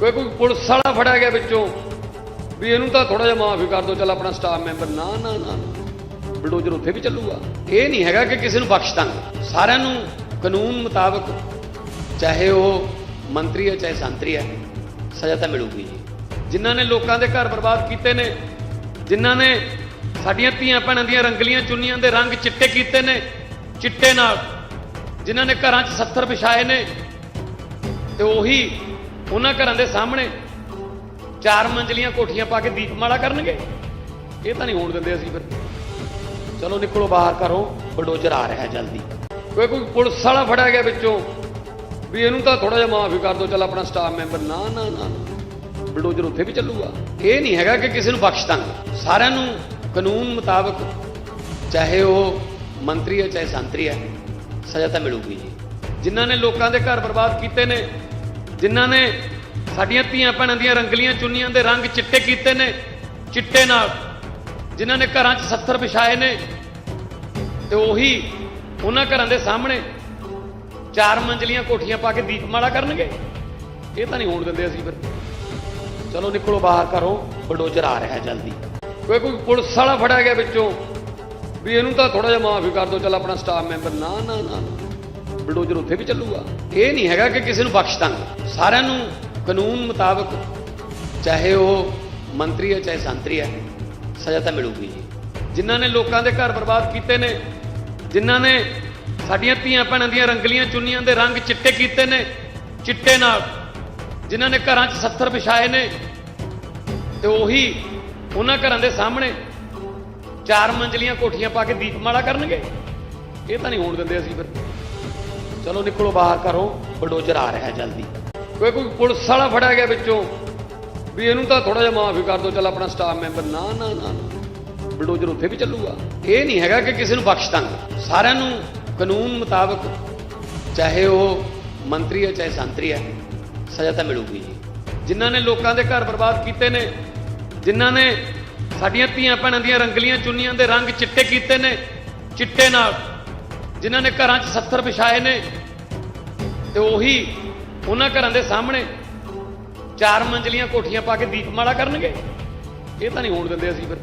ਕੋਈ ਕੋਈ ਪੁਲਿਸ ਵਾਲਾ ਫੜਿਆ ਗਿਆ ਵਿੱਚੋਂ। ਵੀ ਇਹਨੂੰ ਤਾਂ ਥੋੜਾ ਜਿਹਾ ਮਾਫੀ ਕਰ ਦਿਓ, ਚੱਲ ਆਪਣਾ ਸਟਾਫ ਮੈਂਬਰ ਨਾ ਨਾ ਨਾ। ਨਾ। ਬਲਡੋਜ਼ਰ ਉੱਥੇ ਵੀ ਚੱਲੂਗਾ। ਇਹ ਨਹੀਂ ਹੈਗਾ ਕਿ ਕਿਸੇ ਨੂੰ ਬਖਸ਼ ਦਾਂਗੇ। ਸਾਰਿਆਂ ਨੂੰ ਕਾਨੂੰਨ ਮੁਤਾਬਕ, ਚਾਹੇ ਉਹ ਮੰਤਰੀ ਹੈ, ਚਾਹੇ ਸੰਤਰੀ ਹੈ, ਸਜ਼ਾ ਤਾਂ ਮਿਲੂਗੀ ਜੀ। ਜਿਨ੍ਹਾਂ ਨੇ ਲੋਕਾਂ ਦੇ ਘਰ ਬਰਬਾਦ ਕੀਤੇ ਨੇ, ਜਿਨ੍ਹਾਂ ਨੇ ਸਾਡੀਆਂ ਧੀਆਂ ਭੈਣਾਂ ਦੀਆਂ ਰੰਗਲੀਆਂ ਚੁੰਨੀਆਂ ਦੇ ਰੰਗ ਚਿੱਟੇ ਕੀਤੇ ਨੇ, ਚਿੱਟੇ ਨਾਲ, ਜਿਨ੍ਹਾਂ ਨੇ ਘਰਾਂ 'ਚ 70 ਵਿਛਾਏ ਨੇ, ਤੇ ਉਹੀ ਉਹਨਾਂ ਘਰਾਂ ਦੇ ਸਾਹਮਣੇ ਚਾਰ ਮੰਜ਼ਲੀਆਂ ਕੋਠੀਆਂ ਪਾ ਕੇ ਦੀਪਮਾਲਾ ਕਰਨਗੇ। ਇਹ ਤਾਂ ਨਹੀਂ ਹੋਣ ਦਿੰਦੇ ਅਸੀਂ ਫਿਰ। ਚਲੋ ਨਿਕਲੋ ਬਾਹਰ ਕਰੋ ਬਲਡੋਜ਼ਰ ਆ ਰਿਹਾ ਜਲਦੀ। ਕੋਈ ਕੋਈ ਪੁਲਿਸ ਵਾਲਾ ਫੜਿਆ ਗਿਆ ਵਿੱਚੋਂ। ਵੀ ਇਹਨੂੰ ਤਾਂ ਥੋੜਾ ਜਿਹਾ ਮਾਫੀ ਕਰ ਦਿਓ, ਚੱਲ ਆਪਣਾ ਸਟਾਫ ਮੈਂਬਰ ਨਾ ਨਾ ਨਾ ਨਾ। ਬਲਡੋਜ਼ਰ ਉੱਥੇ ਵੀ ਚੱਲੂਗਾ। ਇਹ ਨਹੀਂ ਹੈਗਾ ਕਿ ਕਿਸੇ ਨੂੰ ਬਖਸ਼ ਦਾਂਗੇ। ਸਾਰਿਆਂ ਨੂੰ ਕਾਨੂੰਨ ਮੁਤਾਬਕ ਚਾਹੇ ਉਹ ਮੰਤਰੀ ਹੈ, ਚਾਹੇ ਸੰਤਰੀ ਹੈ, ਸਜ਼ਾ ਤਾਂ ਮਿਲੂਗੀ ਜੀ। ਜਿਨ੍ਹਾਂ ਨੇ ਲੋਕਾਂ ਦੇ ਘਰ ਬਰਬਾਦ ਕੀਤੇ ਨੇ ਜਿਨ੍ਹਾਂ ਨੇ ਸਾਡੀਆਂ ਧੀਆਂ ਭੈਣਾਂ ਦੀਆਂ ਰੰਗਲੀਆਂ ਚੁੰਨੀਆਂ ਦੇ ਰੰਗ ਚਿੱਟੇ ਕੀਤੇ ਨੇ, ਚਿੱਟੇ ਨਾਲ, ਜਿਨ੍ਹਾਂ ਨੇ ਘਰਾਂ 'ਚ 70 ਵਿਛਾਏ ਨੇ, ਤੇ ਉਹੀ ਉਹਨਾਂ ਘਰਾਂ ਦੇ ਸਾਹਮਣੇ ਚਾਰ ਮੰਜ਼ਲੀਆਂ ਕੋਠੀਆਂ ਪਾ ਕੇ ਦੀਪਮਾਲਾ ਕਰਨਗੇ। ਇਹ ਤਾਂ ਨਹੀਂ ਹੋਣ ਦਿੰਦੇ ਅਸੀਂ ਫਿਰ। ਚਲੋ ਨਿਕਲੋ ਬਾਹਰ ਕਰੋ ਬਲਡੋਜ਼ਰ ਆ ਰਿਹਾ ਜਲਦੀ। ਕੋਈ ਕੋਈ ਪੁਲਿਸ ਵਾਲਾ ਫੜਿਆ ਗਿਆ ਵਿੱਚੋਂ, ਵੀ ਇਹਨੂੰ ਤਾਂ ਥੋੜਾ ਜਿਹਾ ਮਾਫੀ ਕਰ ਦਿਓ, ਚੱਲ ਆਪਣਾ ਸਟਾਫ ਮੈਂਬਰ ਨਾ ਨਾ ਨਾ ਨਾ। ਬਲਡੋਜ਼ਰ ਉੱਥੇ ਵੀ ਚੱਲੂਗਾ। ਇਹ ਨਹੀਂ ਹੈਗਾ ਕਿ ਕਿਸੇ ਨੂੰ ਬਖਸ਼ ਦਾਂਗੇ। ਸਾਰਿਆਂ ਨੂੰ ਕਾਨੂੰਨ ਮੁਤਾਬਕ ਚਾਹੇ ਉਹ ਮੰਤਰੀ ਹੈ, ਚਾਹੇ ਸੰਤਰੀ ਹੈ, ਸਜ਼ਾ ਤਾਂ ਮਿਲੂਗੀ ਜੀ। ਜਿਨ੍ਹਾਂ ਨੇ ਲੋਕਾਂ ਦੇ ਘਰ ਬਰਬਾਦ ਕੀਤੇ ਨੇ, ਜਿਨ੍ਹਾਂ ਨੇ ਸਾਡੀਆਂ ਧੀਆਂ ਭੈਣਾਂ ਦੀਆਂ ਰੰਗਲੀਆਂ ਚੁੰਨੀਆਂ ਦੇ ਰੰਗ ਚਿੱਟੇ ਕੀਤੇ ਨੇ, ਚਿੱਟੇ ਨਾਲ, ਜਿਨ੍ਹਾਂ ਨੇ ਘਰਾਂ 'ਚ 70 ਵਿਛਾਏ ਨੇ, ਤੇ ਉਹੀ ਉਹਨਾਂ ਘਰਾਂ ਦੇ ਸਾਹਮਣੇ ਚਾਰ ਮੰਜ਼ਲੀਆਂ ਕੋਠੀਆਂ ਪਾ ਕੇ ਦੀਪਮਾਲਾ ਕਰਨਗੇ। ਇਹ ਤਾਂ ਨਹੀਂ ਹੋਣ ਦਿੰਦੇ ਅਸੀਂ ਫਿਰ। ਚਲੋ ਨਿਕਲੋ ਬਾਹਰ ਕਰੋ ਬਲਡੋਜ਼ਰ ਆ ਰਿਹਾ ਜਲਦੀ। ਕੋਈ ਕੋਈ ਪੁਲਿਸ ਵਾਲਾ ਫੜਿਆ ਗਿਆ ਵਿੱਚੋਂ। ਵੀ ਇਹਨੂੰ ਤਾਂ ਥੋੜਾ ਜਿਹਾ ਮਾਫੀ ਕਰ ਦਿਓ, ਚੱਲ ਆਪਣਾ ਸਟਾਫ ਮੈਂਬਰ ਨਾ ਨਾ ਨਾ ਨਾ। ਬਲਡੋਜ਼ਰ ਉੱਥੇ ਵੀ ਚੱਲੂਗਾ। ਇਹ ਨਹੀਂ ਹੈਗਾ ਕਿ ਕਿਸੇ ਨੂੰ ਬਖਸ਼ ਦਾਂਗੇ। ਸਾਰਿਆਂ ਨੂੰ ਕਾਨੂੰਨ ਮੁਤਾਬਕ, ਚਾਹੇ ਉਹ ਮੰਤਰੀ ਹੈ, ਚਾਹੇ ਸੰਤਰੀ ਹੈ, ਸਜ਼ਾ ਤਾਂ ਮਿਲੂਗੀ ਜੀ। ਜਿਨ੍ਹਾਂ ਨੇ ਲੋਕਾਂ ਦੇ ਘਰ ਬਰਬਾਦ ਕੀਤੇ ਨੇ, ਜਿਨ੍ਹਾਂ ਨੇ ਸਾਡੀਆਂ ਧੀਆਂ ਭੈਣਾਂ ਦੀਆਂ ਰੰਗਲੀਆਂ ਚੁੰਨੀਆਂ ਦੇ ਰੰਗ ਚਿੱਟੇ ਕੀਤੇ ਨੇ, ਚਿੱਟੇ ਨਾਲ ਜਿਨ੍ਹਾਂ ਨੇ ਘਰਾਂ 'ਚ 70 ਵਿਛਾਏ ਨੇ ਤੇ ਉਹੀ ਉਹਨਾਂ ਘਰਾਂ ਦੇ ਸਾਹਮਣੇ ਚਾਰ ਮੰਜ਼ਲੀਆਂ ਕੋਠੀਆਂ ਪਾ ਕੇ ਦੀਪਮਾਲਾ ਕਰਨਗੇ। ਇਹ ਤਾਂ ਨਹੀਂ ਹੋਣ ਦਿੰਦੇ ਅਸੀਂ ਫਿਰ।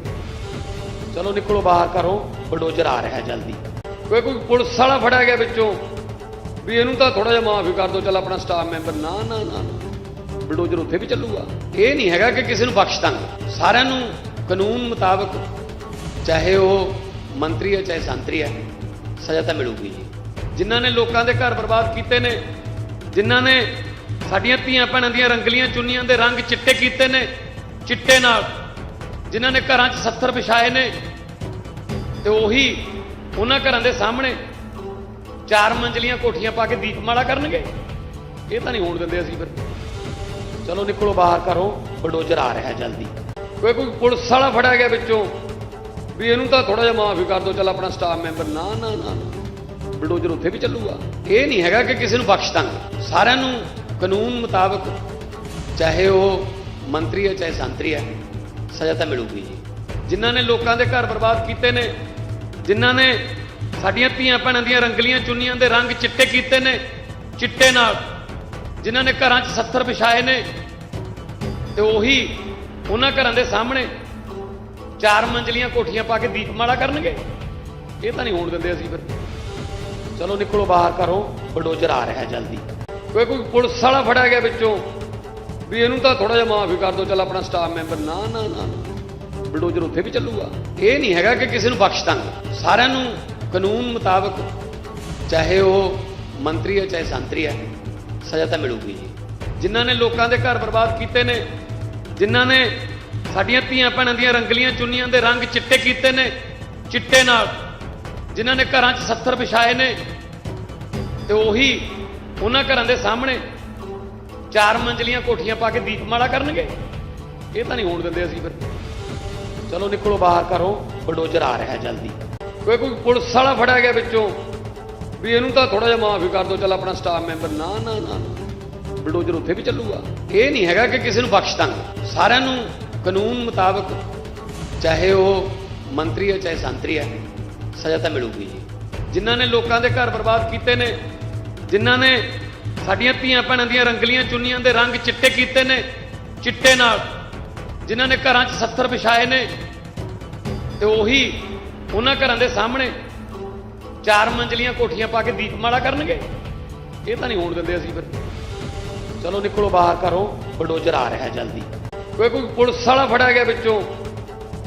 ਚਲੋ ਨਿਕਲੋ ਬਾਹਰ ਕਰੋ ਬਲਡੋਜ਼ਰ ਆ ਰਿਹਾ ਜਲਦੀ। ਕੋਈ ਕੋਈ ਪੁਲਿਸ ਵਾਲਾ ਫੜਿਆ ਗਿਆ ਵਿੱਚੋਂ। ਵੀ ਇਹਨੂੰ ਤਾਂ ਥੋੜਾ ਜਿਹਾ ਮਾਫੀ ਕਰ ਦਿਓ, ਚੱਲ ਆਪਣਾ ਸਟਾਫ ਮੈਂਬਰ ਨਾ ਨਾ ਨਾ ਨਾ। ਬਲਡੋਜ਼ਰ ਉੱਥੇ ਵੀ ਚੱਲੂਗਾ। ਇਹ ਨਹੀਂ ਹੈਗਾ ਕਿ ਕਿਸੇ ਨੂੰ ਬਖਸ਼ ਦਾਂਗੇ। ਸਾਰਿਆਂ ਨੂੰ ਕਾਨੂੰਨ ਮੁਤਾਬਕ ਚਾਹੇ ਉਹ ਮੰਤਰੀ ਹੈ, ਚਾਹੇ ਸੰਤਰੀ ਹੈ ਸਜ਼ਾ ਤਾਂ ਮਿਲੂਗੀ ਜੀ। ਜਿਨ੍ਹਾਂ ਨੇ ਲੋਕਾਂ ਦੇ ਘਰ ਬਰਬਾਦ ਕੀਤੇ ਨੇ, ਜਿਨ੍ਹਾਂ ਨੇ ਸਾਡੀਆਂ ਧੀਆਂ ਭੈਣਾਂ ਦੀਆਂ ਰੰਗਲੀਆਂ ਚੁੰਨੀਆਂ ਦੇ ਰੰਗ ਚਿੱਟੇ ਕੀਤੇ ਨੇ, ਚਿੱਟੇ ਨਾਲ, ਜਿਨ੍ਹਾਂ ਨੇ ਘਰਾਂ 'ਚ 70 ਵਿਛਾਏ ਨੇ, ਤੇ ਉਹੀ ਉਹਨਾਂ ਘਰਾਂ ਦੇ ਸਾਹਮਣੇ ਚਾਰ ਮੰਜ਼ਲੀਆਂ ਕੋਠੀਆਂ ਪਾ ਕੇ ਦੀਪਮਾਲਾ ਕਰਨਗੇ। ਇਹ ਤਾਂ ਨਹੀਂ ਹੋਣ ਦਿੰਦੇ ਅਸੀਂ ਫਿਰ। ਚਲੋ ਨਿਕਲੋ ਬਾਹਰ ਕਰੋ ਬਲਡੋਜ਼ਰ ਆ ਰਿਹਾ ਜਲਦੀ। ਕੋਈ ਕੋਈ ਪੁਲਿਸ ਵਾਲਾ ਫੜਿਆ ਗਿਆ ਵਿੱਚੋਂ। ਵੀ ਇਹਨੂੰ ਤਾਂ ਥੋੜਾ ਜਿਹਾ ਮਾਫੀ ਕਰ ਦਿਓ, ਚੱਲ ਆਪਣਾ ਸਟਾਫ ਮੈਂਬਰ ਨਾ ਨਾ ਨਾ। ਬਲਡੋਜ਼ਰ ਉੱਥੇ ਵੀ ਚੱਲੂਗਾ। ਇਹ ਨਹੀਂ ਹੈਗਾ ਕਿ ਕਿਸੇ ਨੂੰ ਬਖਸ਼ ਦਾਂਗੇ। ਸਾਰਿਆਂ ਨੂੰ ਕਾਨੂੰਨ ਮੁਤਾਬਕ ਚਾਹੇ ਉਹ ਮੰਤਰੀ ਹੈ, ਚਾਹੇ ਸੰਤਰੀ ਹੈ, ਸਜ਼ਾ ਤਾਂ ਮਿਲੂਗੀ ਜੀ। ਜਿਨ੍ਹਾਂ ਨੇ ਲੋਕਾਂ ਦੇ ਘਰ ਬਰਬਾਦ ਕੀਤੇ ਨੇ, ਜਿਨ੍ਹਾਂ ਨੇ ਸਾਡੀਆਂ ਧੀਆਂ ਭੈਣਾਂ ਦੀਆਂ ਰੰਗਲੀਆਂ ਚੁੰਨੀਆਂ ਦੇ ਰੰਗ ਚਿੱਟੇ ਕੀਤੇ ਨੇ, ਚਿੱਟੇ ਨਾਲ, ਜਿਨ੍ਹਾਂ ਨੇ ਘਰਾਂ 'ਚ 70 ਵਿਛਾਏ ਨੇ, ਤੇ ਉਹੀ ਉਹਨਾਂ ਘਰਾਂ ਦੇ ਸਾਹਮਣੇ ਚਾਰ ਮੰਜ਼ਲੀਆਂ ਕੋਠੀਆਂ ਪਾ ਕੇ ਦੀਪਮਾਲਾ ਕਰਨਗੇ? ਇਹ ਤਾਂ ਨਹੀਂ ਹੋਣ ਦਿੰਦੇ ਅਸੀਂ ਫਿਰ। ਚਲੋ ਨਿਕਲੋ ਬਾਹਰ ਕਰੋ ਬਲਡੋਜ਼ਰ ਆ ਰਿਹਾ ਜਲਦੀ। ਕੋਈ ਕੋਈ ਪੁਲਿਸ ਵਾਲਾ ਫੜਿਆ ਗਿਆ ਵਿੱਚੋਂ। ਵੀ ਇਹਨੂੰ ਤਾਂ ਥੋੜਾ ਜਿਹਾ ਮਾਫੀ ਕਰ ਦਿਓ, ਚੱਲ ਆਪਣਾ ਸਟਾਫ ਮੈਂਬਰ ਨਾ ਨਾ ਨਾ ਨਾ। ਬਲਡੋਜ਼ਰ ਉੱਥੇ ਵੀ ਚੱਲੂਗਾ। ਇਹ ਨਹੀਂ ਹੈਗਾ ਕਿ ਕਿਸੇ ਨੂੰ ਬਖਸ਼ ਦਾਂਗੇ। ਸਾਰਿਆਂ ਨੂੰ ਕਾਨੂੰਨ ਮੁਤਾਬਕ, ਚਾਹੇ ਉਹ ਮੰਤਰੀ ਹੈ, ਚਾਹੇ ਸੰਤਰੀ ਹੈ, ਸਜ਼ਾ ਤਾਂ ਮਿਲੂਗੀ ਜੀ। ਜਿਨ੍ਹਾਂ ਨੇ ਲੋਕਾਂ ਦੇ ਘਰ ਬਰਬਾਦ ਕੀਤੇ ਨੇ, ਜਿਨ੍ਹਾਂ ਨੇ ਸਾਡੀਆਂ ਧੀਆਂ ਭੈਣਾਂ ਦੀਆਂ ਰੰਗਲੀਆਂ ਚੁੰਨੀਆਂ ਦੇ ਰੰਗ ਚਿੱਟੇ ਕੀਤੇ ਨੇ, ਚਿੱਟੇ ਨਾਲ, ਜਿਨ੍ਹਾਂ ਨੇ ਘਰਾਂ 'ਚ 70 ਵਿਛਾਏ ਨੇ। ਤੇ ਉਹੀ ਉਹਨਾਂ ਘਰਾਂ ਦੇ ਸਾਹਮਣੇ ਚਾਰ ਮੰਜ਼ਲੀਆਂ ਕੋਠੀਆਂ ਪਾ ਕੇ ਦੀਪਮਾਲਾ ਕਰਨਗੇ। ਇਹ ਤਾਂ ਨਹੀਂ ਹੋਣ ਦਿੰਦੇ ਅਸੀਂ ਫਿਰ। ਚਲੋ ਨਿਕਲੋ ਬਾਹਰ ਕਰੋ ਬਲਡੋਜ਼ਰ ਆ ਰਿਹਾ ਜਲਦੀ। ਕੋਈ ਕੋਈ ਪੁਲਿਸ ਵਾਲਾ ਫੜਿਆ ਗਿਆ ਵਿੱਚੋਂ, ਵੀ ਇਹਨੂੰ ਤਾਂ ਥੋੜਾ ਜਿਹਾ ਮਾਫੀ ਕਰ ਦਿਓ, ਚੱਲ ਆਪਣਾ ਸਟਾਫ ਮੈਂਬਰ ਨਾ ਨਾ ਨਾ ਨਾ। ਬਲਡੋਜ਼ਰ ਉੱਥੇ ਵੀ ਚੱਲੂਗਾ। ਇਹ ਨਹੀਂ ਹੈਗਾ ਕਿ ਕਿਸੇ ਨੂੰ ਬਖਸ਼ ਦਾਂਗੇ। ਸਾਰਿਆਂ ਨੂੰ ਕਾਨੂੰਨ ਮੁਤਾਬਕ ਚਾਹੇ ਉਹ ਮੰਤਰੀ ਹੈ, ਚਾਹੇ ਸੰਤਰੀ ਹੈ, ਸਜ਼ਾ ਤਾਂ ਮਿਲੂਗੀ ਜੀ। ਜਿਨ੍ਹਾਂ ਨੇ ਲੋਕਾਂ ਦੇ ਘਰ ਬਰਬਾਦ ਕੀਤੇ ਨੇ, ਜਿਨ੍ਹਾਂ ਨੇ ਸਾਡੀਆਂ ਧੀਆਂ ਭੈਣਾਂ ਦੀਆਂ ਰੰਗਲੀਆਂ ਚੁੰਨੀਆਂ ਦੇ ਰੰਗ ਚਿੱਟੇ ਕੀਤੇ ਨੇ, ਚਿੱਟੇ ਨਾਲ, ਜਿਨ੍ਹਾਂ ਨੇ ਘਰਾਂ 'ਚ 70 ਵਿਛਾਏ ਨੇ, ਤੇ ਉਹੀ ਉਹਨਾਂ ਘਰਾਂ ਦੇ ਸਾਹਮਣੇ ਚਾਰ ਮੰਜ਼ਲੀਆਂ ਕੋਠੀਆਂ ਪਾ ਕੇ ਦੀਪਮਾਲਾ ਕਰਨਗੇ। ਇਹ ਤਾਂ ਨਹੀਂ ਹੋਣ ਦਿੰਦੇ ਅਸੀਂ ਫਿਰ। ਚਲੋ ਨਿਕਲੋ ਬਾਹਰ ਘਰੋਂ, ਬਲਡੋਜ਼ਰ ਆ ਰਿਹਾ ਜਲਦੀ। ਕੋਈ ਕੋਈ ਪੁਲਿਸ ਵਾਲਾ ਫੜਿਆ ਗਿਆ ਵਿੱਚੋਂ।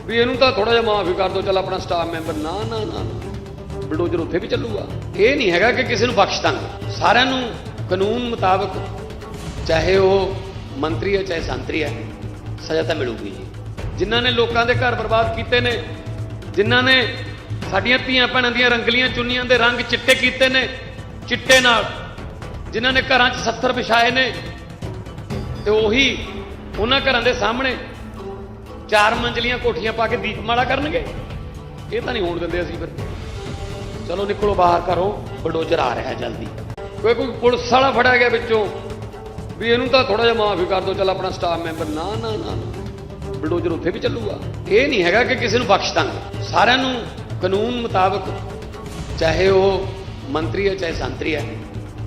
ਵੀ ਇਹਨੂੰ ਤਾਂ ਥੋੜਾ ਜਿਹਾ ਮਾਫੀ ਕਰ ਦਿਓ, ਚੱਲ ਆਪਣਾ ਸਟਾਫ ਮੈਂਬਰ ਨਾ ਨਾ ਨਾ ਨਾ। ਬਲਡੋਜ਼ਰ ਉੱਥੇ ਵੀ ਚੱਲੂਗਾ। ਇਹ ਨਹੀਂ ਹੈਗਾ ਕਿ ਕਿਸੇ ਨੂੰ ਬਖਸ਼ ਦਾਂਗੇ। ਸਾਰਿਆਂ ਨੂੰ ਕਾਨੂੰਨ ਮੁਤਾਬਕ ਚਾਹੇ ਉਹ ਮੰਤਰੀ ਹੈ, ਚਾਹੇ ਸੰਤਰੀ ਹੈ, ਸਜ਼ਾ ਤਾਂ ਮਿਲੂਗੀ ਜੀ। ਜਿਨ੍ਹਾਂ ਨੇ ਲੋਕਾਂ ਦੇ ਘਰ ਬਰਬਾਦ ਕੀਤੇ ਨੇ, ਜਿਨ੍ਹਾਂ ਨੇ ਸਾਡੀਆਂ ਧੀਆਂ ਭੈਣਾਂ ਦੀਆਂ ਰੰਗਲੀਆਂ ਚੁੰਨੀਆਂ ਦੇ ਰੰਗ ਚਿੱਟੇ ਕੀਤੇ ਨੇ, ਚਿੱਟੇ ਨਾਲ, ਜਿਨ੍ਹਾਂ ਨੇ ਘਰਾਂ 'ਚ 70 ਵਿਛਾਏ ਨੇ, ਤੇ ਉਹੀ ਉਹਨਾਂ ਘਰਾਂ ਦੇ ਸਾਹਮਣੇ ਚਾਰ ਮੰਜ਼ਲੀਆਂ ਕੋਠੀਆਂ ਪਾ ਕੇ ਦੀਪਮਾਲਾ ਕਰਨਗੇ। ਇਹ ਤਾਂ ਨਹੀਂ ਹੋਣ ਦਿੰਦੇ ਅਸੀਂ ਫਿਰ। ਚਲੋ ਨਿਕਲੋ ਬਾਹਰ ਕਰੋ ਬਲਡੋਜ਼ਰ ਆ ਰਿਹਾ ਜਲਦੀ। ਕੋਈ ਕੋਈ ਪੁਲਿਸ ਵਾਲਾ ਫੜਿਆ ਗਿਆ ਵਿੱਚੋਂ। ਵੀ ਇਹਨੂੰ ਤਾਂ ਥੋੜਾ ਜਿਹਾ ਮਾਫੀ ਕਰ ਦਿਓ, ਚੱਲ ਆਪਣਾ ਸਟਾਫ ਮੈਂਬਰ ਨਾ ਨਾ ਨਾ ਨਾ। ਬਲਡੋਜ਼ਰ ਉੱਥੇ ਵੀ ਚੱਲੂਗਾ। ਇਹ ਨਹੀਂ ਹੈਗਾ ਕਿ ਕਿਸੇ ਨੂੰ ਬਖਸ਼ ਦਾਂਗੇ। ਸਾਰਿਆਂ ਨੂੰ ਕਾਨੂੰਨ ਮੁਤਾਬਕ ਚਾਹੇ ਉਹ ਮੰਤਰੀ ਹੈ, ਚਾਹੇ ਸੰਤਰੀ ਹੈ,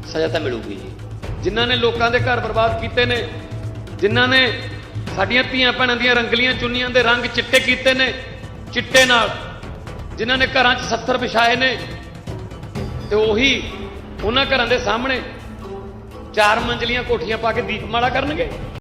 ਸਜ਼ਾ ਤਾਂ ਮਿਲੂਗੀ ਜੀ। ਜਿਨ੍ਹਾਂ ਨੇ ਲੋਕਾਂ ਦੇ ਘਰ ਬਰਬਾਦ ਕੀਤੇ ਨੇ ਜਿਨ੍ਹਾਂ ਨੇ ਸਾਡੀਆਂ ਧੀਆਂ ਭੈਣਾਂ ਦੀਆਂ ਰੰਗਲੀਆਂ ਚੁੰਨੀਆਂ ਦੇ ਰੰਗ ਚਿੱਟੇ ਕੀਤੇ ਨੇ, ਚਿੱਟੇ ਨਾਲ, ਜਿਨ੍ਹਾਂ ਨੇ ਘਰਾਂ 'ਚ 70 ਵਿਛਾਏ ਨੇ, ਤੇ ਉਹੀ ਉਹਨਾਂ ਘਰਾਂ ਦੇ ਸਾਹਮਣੇ ਚਾਰ ਮੰਜ਼ਲੀਆਂ ਕੋਠੀਆਂ ਪਾ ਕੇ ਦੀਪਮਾਲਾ ਕਰਨਗੇ।